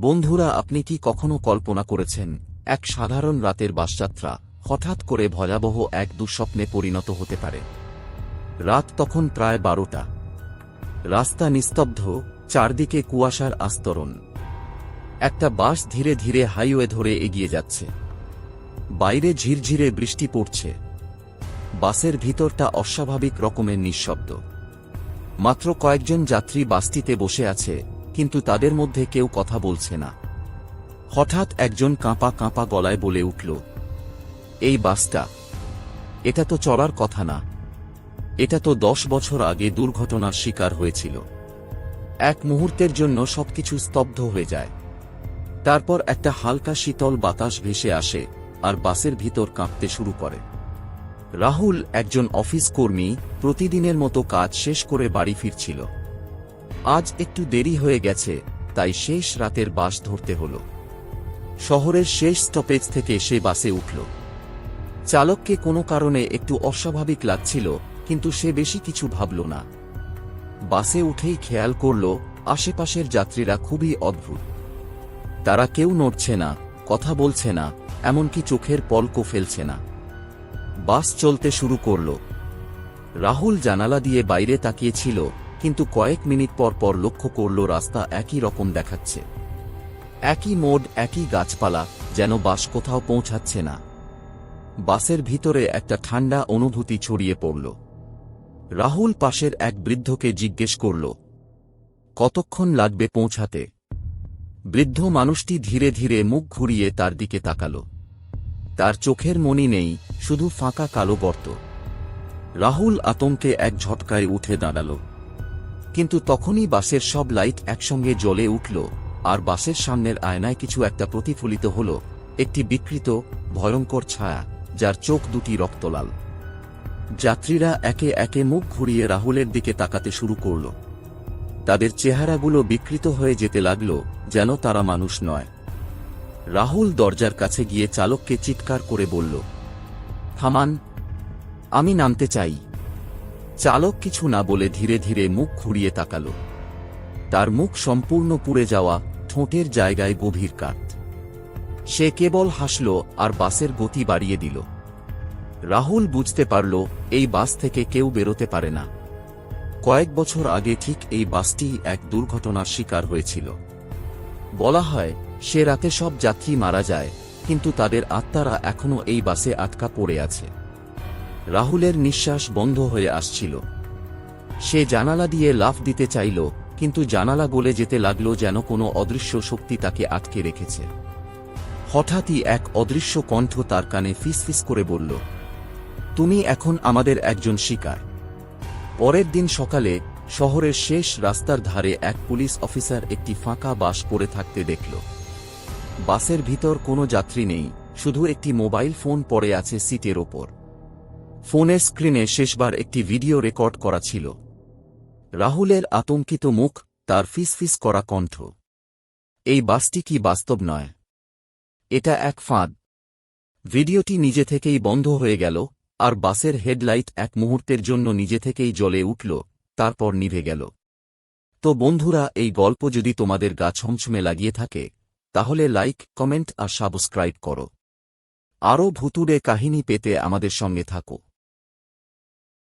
বন্ধুরা, আপনি কি কখনো কল্পনা করেছেন, এক সাধারণ রাতের বাসযাত্রা, হঠাৎ করে ভয়াবহ এক দুঃস্বপ্নে পরিণত হতে পারে? রাত তখন প্রায় বারোটা। রাস্তা নিস্তব্ধ, চারদিকে কুয়াশার আস্তরণ। একটা বাস ধীরে ধীরে হাইওয়ে ধরে এগিয়ে যাচ্ছে। বাইরে ঝিরঝিরে বৃষ্টি পড়ছে। বাসের ভিতরটা অস্বাভাবিক রকমের নিঃশব্দ। মাত্র কয়েকজন যাত্রী বাসটিতে বসে আছে কিন্তু তাদের মধ্যে কেউ কথা বলছে না। হঠাৎ একজন কাঁপা কাঁপা গলায় বলে উঠল, এই বাসটা, এটা তো চড়ার কথা না। এটা তো দশ বছর আগে দুর্ঘটনার শিকার হয়েছিল। এক মুহূর্তের জন্য সবকিছু স্তব্ধ হয়ে যায়। তারপর একটা হালকা শীতল বাতাস ভেসে আসে আর বাসের ভিতর কাঁপতে শুরু করে। রাহুল একজন অফিস কর্মী, প্রতিদিনের মতো কাজ শেষ করে বাড়ি ফিরছিল। আজ একটু দেরি হয়ে গেছে, তাই শেষ রাতের বাস ধরতে হল। শহরের শেষ স্টপেজ থেকে সে বাসে উঠল। চালককে কোনো কারণে একটু অস্বাভাবিক লাগছিল, কিন্তু সে বেশি কিছু ভাবল না। বাসে উঠেই খেয়াল করল, আশেপাশের যাত্রীরা খুবই অদ্ভুত। তারা কেউ নড়ছে না, কথা বলছে না, এমনকি চোখের পলকও ফেলছে না। বাস চলতে শুরু করল। রাহুল জানালা দিয়ে বাইরে তাকিয়েছিল কিন্তু কয়েক মিনিট পর পর লক্ষ্য করল রাস্তা একই রকম দেখাচ্ছে। একই মোড, একই গাছপালা, যেন বাস কোথাও পৌঁছাচ্ছে না। বাসের ভিতরে একটা ঠান্ডা অনুভূতি ছড়িয়ে পড়ল। রাহুল পাশের এক বৃদ্ধকে জিজ্ঞেস করল, কতক্ষণ লাগবে পৌঁছাতে? বৃদ্ধ মানুষটি ধীরে ধীরে মুখ ঘুরিয়ে তার দিকে তাকাল। তার চোখের মনি নেই, শুধু ফাঁকা কালো গর্ত। রাহুল আতঙ্কে এক ঝটকায় উঠে দাঁড়াল। কিন্তু তখনই বাসের সব লাইট একসঙ্গে জ্বলে উঠল, আর বাসের সামনের আয়নায় কিছু একটা প্রতিফলিত হল, একটি বিকৃত, ভয়ঙ্কর ছায়া, যার চোখ দুটি রক্তলাল। যাত্রীরা একে একে মুখ ঘুরিয়ে রাহুলের দিকে তাকাতে শুরু করল। তাদের চেহারাগুলো বিকৃত হয়ে যেতে লাগল, যেন তারা মানুষ নয়। রাহুল দরজার কাছে গিয়ে চালককে চিৎকার করে বলল, থামান, আমি নামতে চাই। চালক কিছু না বলে ধীরে ধীরে মুখ ঘুরিয়ে তাকাল। তার মুখ সম্পূর্ণ পুড়ে যাওয়া ঠোঁটের জায়গায় গভীর কাট সে কেবল হাসল আর বাসের গতি বাড়িয়ে দিল। রাহুল বুঝতে পারল, এই বাস থেকে কেউ বেরোতে পারে না। কয়েক বছর আগে ঠিক এই বাসটি এক দুর্ঘটনার শিকার হয়েছিল। বলা হয়, সে রাতে সব যাত্রী মারা যায়, কিন্তু তাদের আত্মারা এখনও এই বাসে আটকা পড়ে আছে। রাহুলের নিঃশ্বাস বন্ধ হয়ে আসছিল। সে জানালা দিয়ে লাফ দিতে চাইল, কিন্তু জানালা গলে যেতে লাগল যেন কোনো অদৃশ্য শক্তি তাকে আটকে রেখেছে। হঠাৎই এক অদৃশ্য কণ্ঠ তার কানে ফিসফিস করে বলল, তুমি এখন আমাদের একজন শিকার। পরের দিন সকালে শহরের শেষ রাস্তার ধারে এক পুলিশ অফিসার একটি ফাঁকা বাস পড়ে থাকতে দেখল। বাসের ভিতর কোনো যাত্রী নেই, শুধু একটি মোবাইল ফোন পড়ে আছে সিটের ওপর। ফোনের স্ক্রিনে শেষবার একটি ভিডিও রেকর্ড করা ছিল। রাহুলের আতঙ্কিত মুখ, তার ফিসফিস করা কণ্ঠ। এই বাসটি কি বাস্তব নয়? এটা এক ফাঁদ। ভিডিওটি নিজে থেকেই বন্ধ হয়ে গেল, আর বাসের হেডলাইট এক মুহূর্তের জন্য নিজে থেকেই জ্বলে উঠল, তারপর নিভে গেল। তো বন্ধুরা, এই গল্প যদি তোমাদের গা ছমছমে লাগিয়ে থাকে, তাহলে লাইক, কমেন্ট আর সাবস্ক্রাইব করো। আরও ভুতুড়ে কাহিনী পেতে আমাদের সঙ্গে থাকো।